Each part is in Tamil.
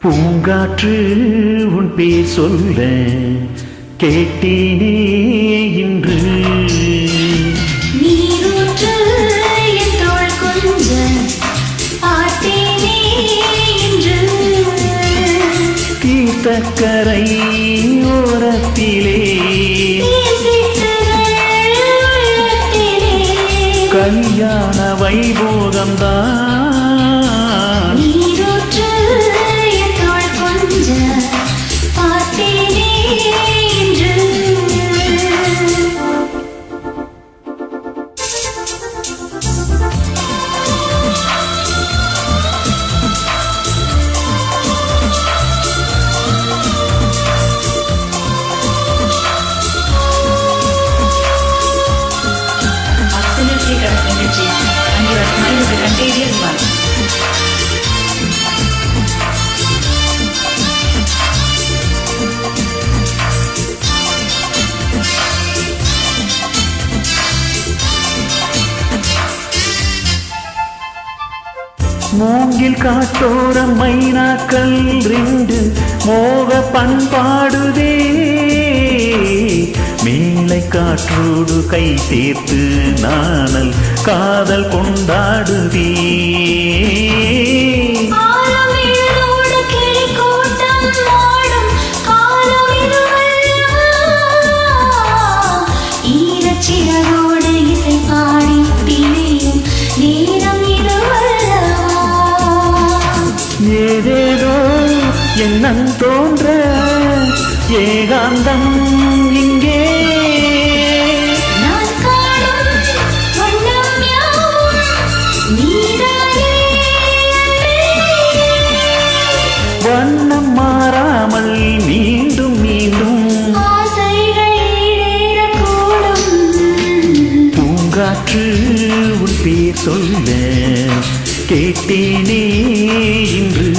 பூங்காற்று உன் பேர் சொல்ல கேட்டேனே இன்று தீர்த்தக்கரை ஓரத்திலே. கல்யாண வைபோகம்தான் மூங்கில் காட்டோரம் மைனாக்கள் ரெண்டு மோக பண்பாடுதே. மேலை காற்றோடு கை சேர்த்து நானல் காதல் கொண்டாடுதே. எண்ணம் தோன்ற ஏகாந்தம் இங்கே. வண்ணம் மாறாமல் மீண்டும் மீண்டும். பூங்காற்று உன் பேர் சொல்ல கேட்டேனே இன்று.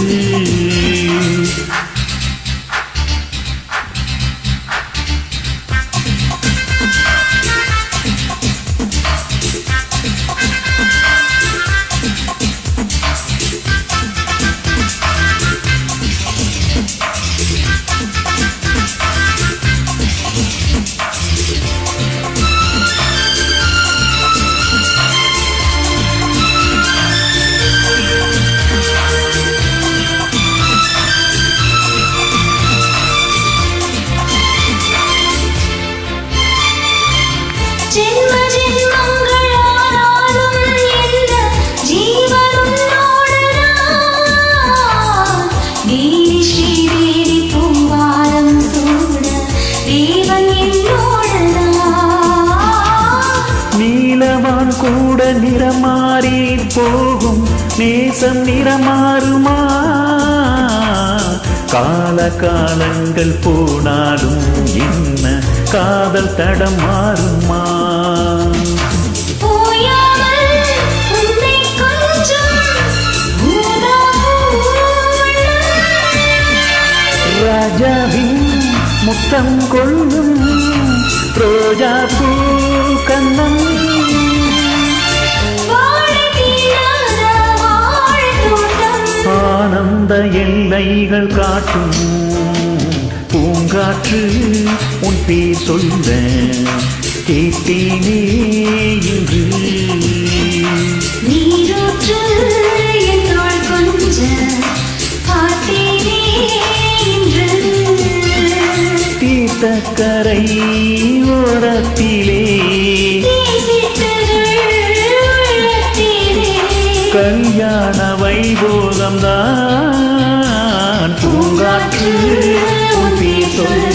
கூட நிறமாறி போகும். நேசம் நிறமாறுமா? கால காலங்கள் போனாலும் என்ன காதல் தடம் மாறுமா? ராஜாவின் முத்தம் கொள்ளும் ரோஜா பூ கண்ணம் ஆனந்த எல்லைகள் காட்டும் பூங்காற்று உன் பேர் சொல்ல கேட்டேனே இன்று. தீர்த்தக்கரை ஓரத்திலே வைபோகம்தான் பூங்காற்று உன் பேர்